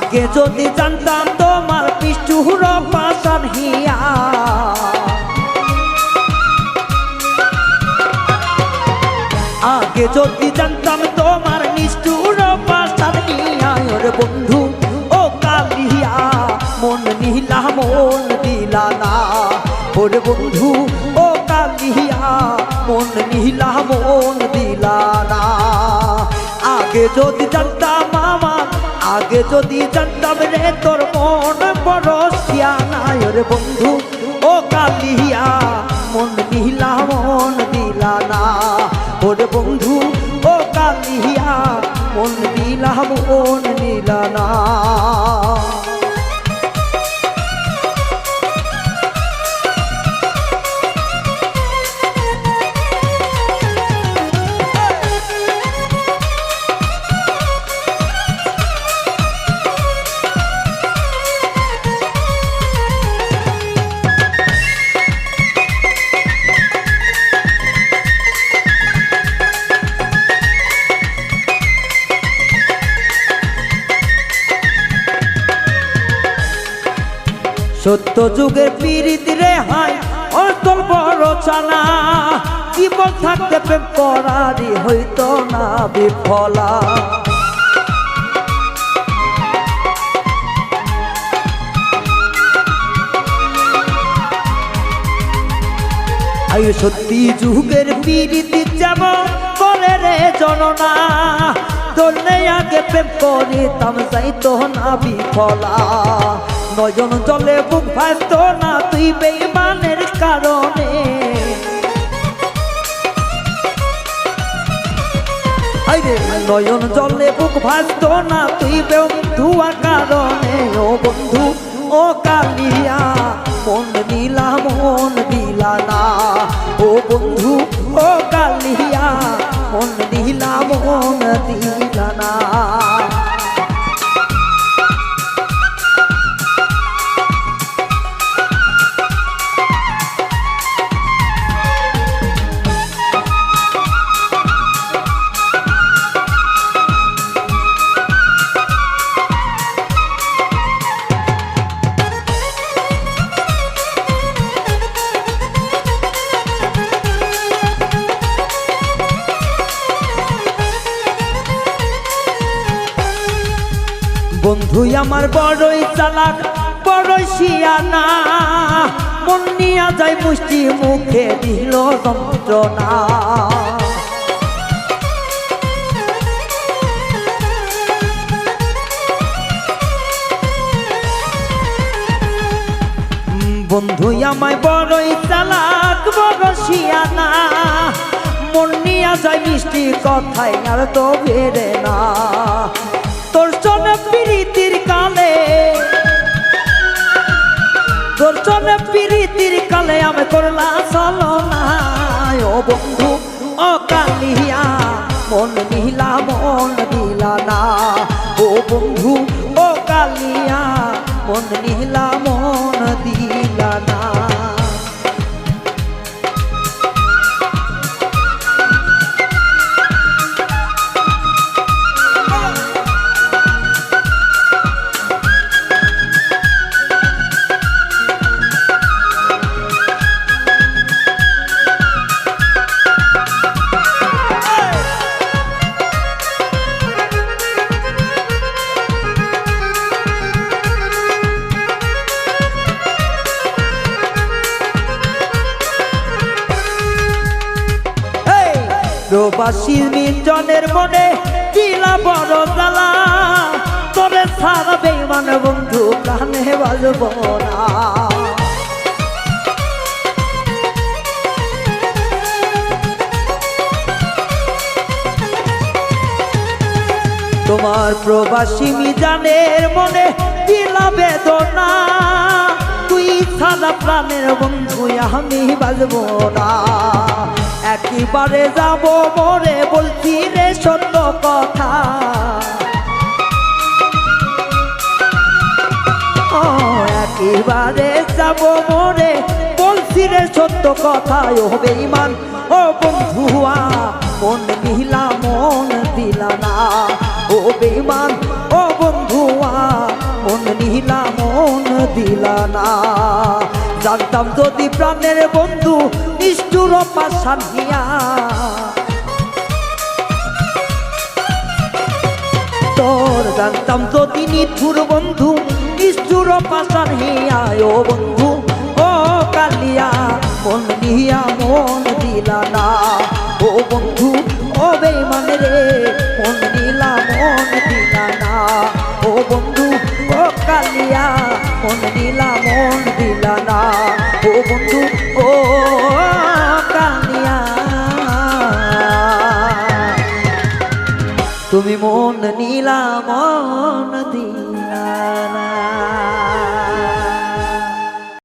আগে যদি জানতাম তোমার পিষ্টুর পাশার হিয়া। আগে যদি জানতাম তোমার নিষ্ঠুর পাশার হিয়া, ওরে বন্ধু, ও কালিয়া, মন নিলা মন দিলা না ওরে বন্ধু, ও কালিয়া, মন নিলা মন দিলা না আগে যদি জানতাম আমার আগে যদি জানতাম রে তোর মন বড় সিয়ানায় রে বন্ধু। ও কালিয়া, মন দিলা মন দিলা না। ওরে বন্ধু, ও কালিয়া, মন দিলা মন দিলা না। সত্য যুগের পীড়িত রে হাই অতল বড় চানা। জীবন থাকতে প্রেম হইতো না বিফলা। আয়ু সত্যি যুগের পীড়িতি যেমন করে রে জননা ধরলে আগে প্রেম করিতাম, যাইতো না বিফলা। নয়জন জলে বুক ভাসত না তুই বেইমানের কারণে। নয়ন জলে বুক ভাসত না তুই ধুয়ার কারণে। ও বন্ধু, ও কালিয়া, মন দিলা মন দিলা না। ও বন্ধু, ও কালিয়া, মন দিলা মন দিলা। বন্ধু আমার বড়ই চালাক, বড়ই শিয়ানা। মন নিয়া যায় মুষ্টি মুখে দিল যন্ত্রণা। বন্ধু আমায় বড়ই চালাক বড় শিয়ানা। মন নিয়া যায় মিষ্টি কথাই আর তো বেড়ে না। তোর জন্য প্রীতির কালে, তোর জন্য প্রীতির কালে আমি করলা চলো না ও বন্ধু ও কালিয়া মন নিলা মন দিলা না। ও বন্ধু ও কালিয়া মন নিলা প্রবাসী মিটনের মনে দিলা বড় জ্বালা। তবে সারা বেমান বন্ধু কানে বাজব না। তোমার প্রবাসী মিজানের মনে দিলা বেদনা। সাদা প্রাণের বন্ধু, আমি বাজব না। একেবারে যাব মরে, বলছি রে সত্য কথা। একেবারে যাব মরে, বলছি রে সত্য কথা। ও বেইমান ও বন্ধুয়া, মন নিলা মন দিলা না। ও বন্ধুয়া নিলা মন দিলা না। জানতাম যদি প্রাণের বন্ধু নিষ্ঠুর পাশানিয়া তোর জানতাম যদি নিঠুর বন্ধু নিষ্ঠুর পাশান হিয়ায় ও বন্ধু, ও কালিয়া, মন নিয়া মন দিলা না। ও বন্ধু, ও বেমান রে। তুমি মন নীলা মন না